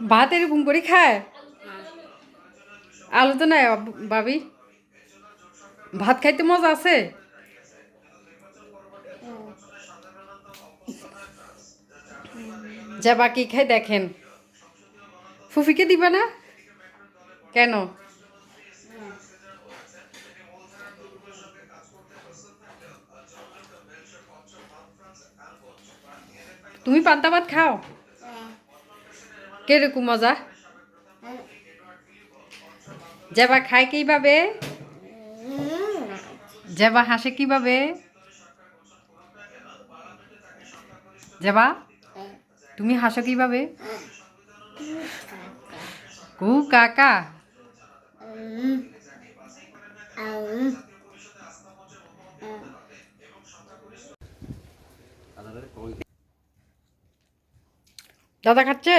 ভাত এরকম করে খায়? আলু তো নাই বাব- ভাত খাইতে মজা আছে? যা বাকি খাই দেখেন। ফুফিকে দিবা না? কেন? তুমি পান্তা ভাত খাও? কীরকম মজা? যাবা খায় কীভাবে? জেবা হাসে কীভাবে? জেবা, তুমি হাসো কীভাবে? কু কাকা। দাদা খাচ্ছে?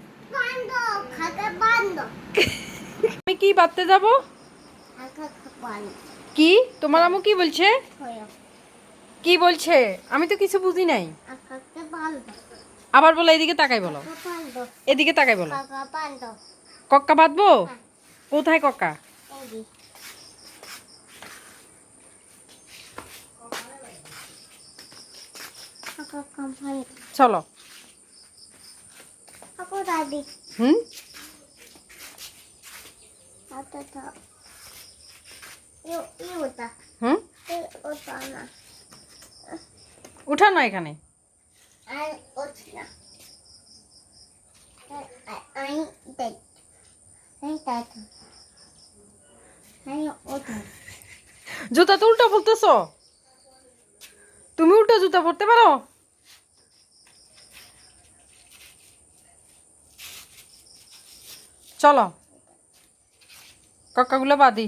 আমি কি যাব? কি? তোমার আমু কি বলছে? কি বলছে? আমি তো কিছু বুঝি নাই। আবার বলো এদিকে তাকাই বলো। এদিকে তাকাই বলো। কক্কা বাঁধবো? কোথায় কক্কা. চলো। হুম? হুম? ta উঠানো এখানে. জুতা তো উল্টো বলতেছো। তুমি উল্টো জুতা পরতে পারো? চলো। কাকাগুলো বাঁধি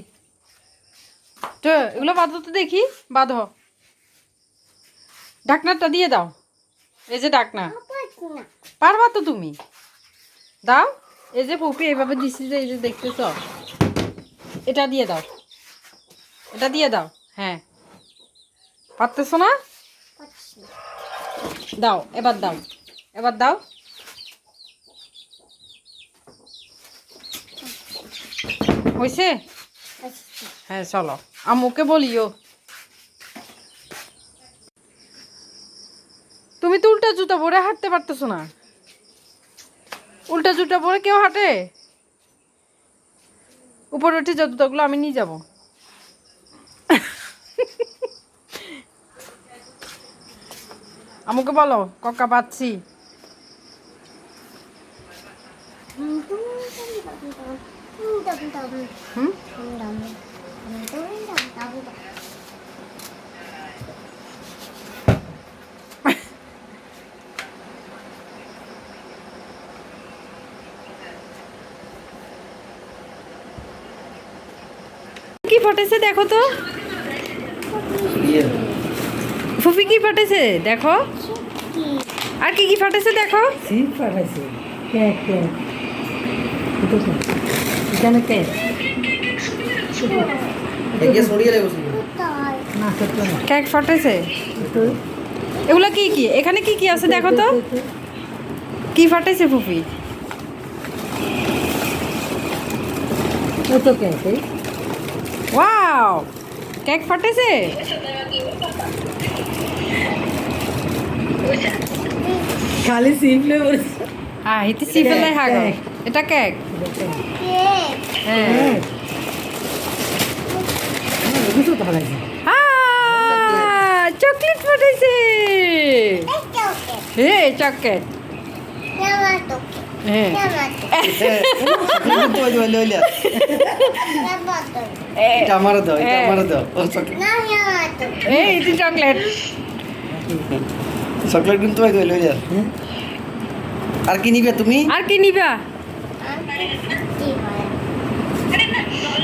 তো এগুলো বাঁধো তো দেখি বাঁধো। ঢাকনাটা দিয়ে দাও। এই যে ঢাকনা? পারবা তো তুমি। দাও। এই যে পুপি এইভাবে দিছি যে এই যে দেখতেছ। এটা দিয়ে দাও। এটা দিয়ে দাও। হ্যাঁ। পারতেছো না? দাও এবার দাও। এবার দাও। হয়েছে. হ্যাঁ চলো। আম্মুকে বলিও। তুমি তো উল্টা জুতা পরে হাঁটতে পারতেছো না। উল্টা জুতা পরে কেউ হাঁটে? উপরে উঠে যা জুতাগুলো, আমি নিয়ে যাব। আমাকে বলো, কক্কা পাচ্ছি। কি ফাটেছে দেখো তো? ফুফি কি ফাটেছে? দেখো। আর কি কি ফাটেছে দেখো? কেক এখানে কেক ফাটেছে এগুলো কি কি? এখানে কি কি আছে দেখো তো। কি ফাটেছে ফুফি? ও তো কেক এই ওয়াও কেক ফাটেছে খালি লেবর হ্যাঁ এতে সিফেলে হাগো। এটা কেক হ্যাঁ। হারাইছে চকলেট ফাটেছে হে চকলেট। হ্যাঁ. চকলেট দাও. দাও। চকলেট। এই চকলেট। চকলেট কিন্তু আর কি নিবে তুমি? আর কি নিবা?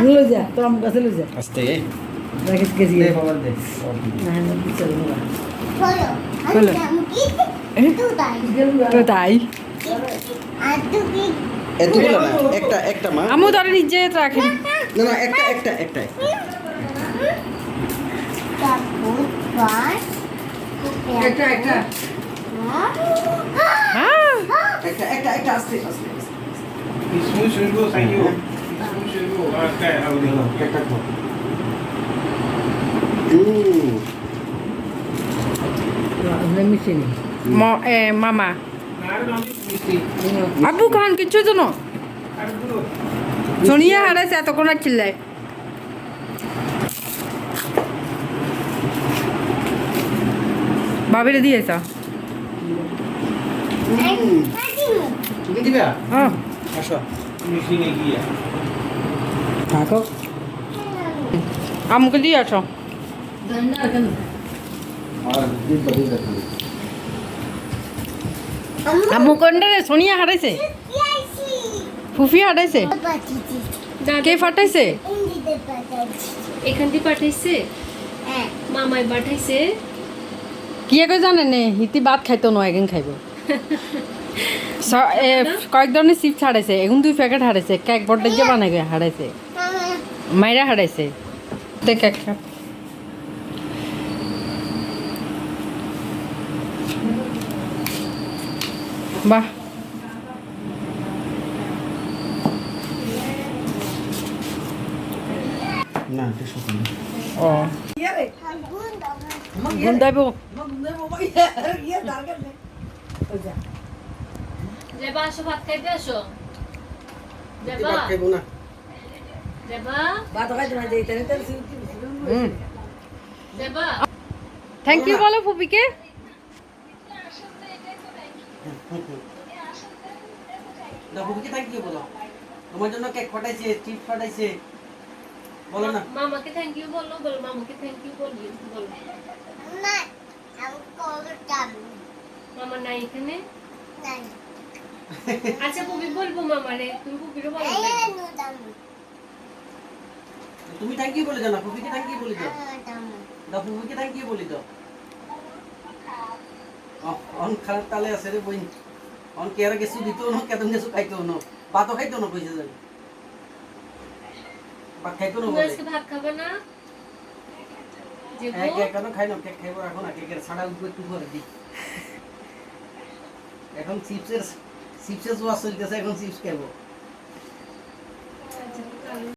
লই যা তোর আম কাছে লই যা। আস্তে। রাখিস কেজি দে বাবা দে। না না বিচার না। Boleh. তাই। এতগুলো না একটা একটা মা। আমু ধরে নিজে রাখেন। না না একটা একটা একটা। একটা একটা। হ্যাঁ? একটা একটা আস্তে আস্তে। Smooth sugar, thank নি on this mistake. আব্বু খান কিচ্ছু do. শুনিয়ে হারাইছে এতক্ষণ আর চিল্লায় বাবিরে দিয়েছ তুমি দিবে হ্যাঁ আসো Machine gaya. দিয়ে কোনটা রে সোনিয়া হারাইছে ফুফি হারাইছে কে ফাটাইছে এখান থেকে পাঠাইছে মামাই পাঠাইছে কি করে জানে নে হিতি ভাত খাইতো নয় একদিন খাইব কয়েক ধরনের চিপস হারাইছে এখন দুই প্যাকেট হারাইছে কেক বড় যে বানাই হারাইছে মাইরা হারাইছে। তে কেক খা। বাহ। না এটা সকালে ও। গুন্দাইব দেবা আসো ভাত খাইতে আসো। দেবা খাইবো না। থ্যাংক ইউ বলো ফুপিকে থ্যাংক ইউ বলো। তোমার জন্য কেক ফাটাইছে চিপস ফাটাইছে। বলো না। মামাকে থ্যাংক ইউ বলো বলো মামাকে থ্যাংক ইউ বলি বলো। মামা নাই এখানে? আচ্ছা পুপি বলব মামারে। তুমি পুপিরও বলো। তুমি থ্যাংক ইউ বলে দাও না ফুপিকে থ্যাংক ইউ বলে দাও। দাও ফুপিকে থ্যাংক ইউ বলে দাও। অন খারাপ তালে আছে রে বই অন কেয়ারা কিছু দিতেও না কেতন কিছু খাইতেও না ভাতও খাইতেও না কইছে যাবে ভাত খাইতেও না তুমি বলে। ভাত খাবে না? হ্যাঁ কেন খাই না কেক খাইবো এখন না কেকের ছাড়া উপর একটু করে দিই। এখন চিপসের চিপসের জোয়া চলতেছে এখন চিপস খাইবো।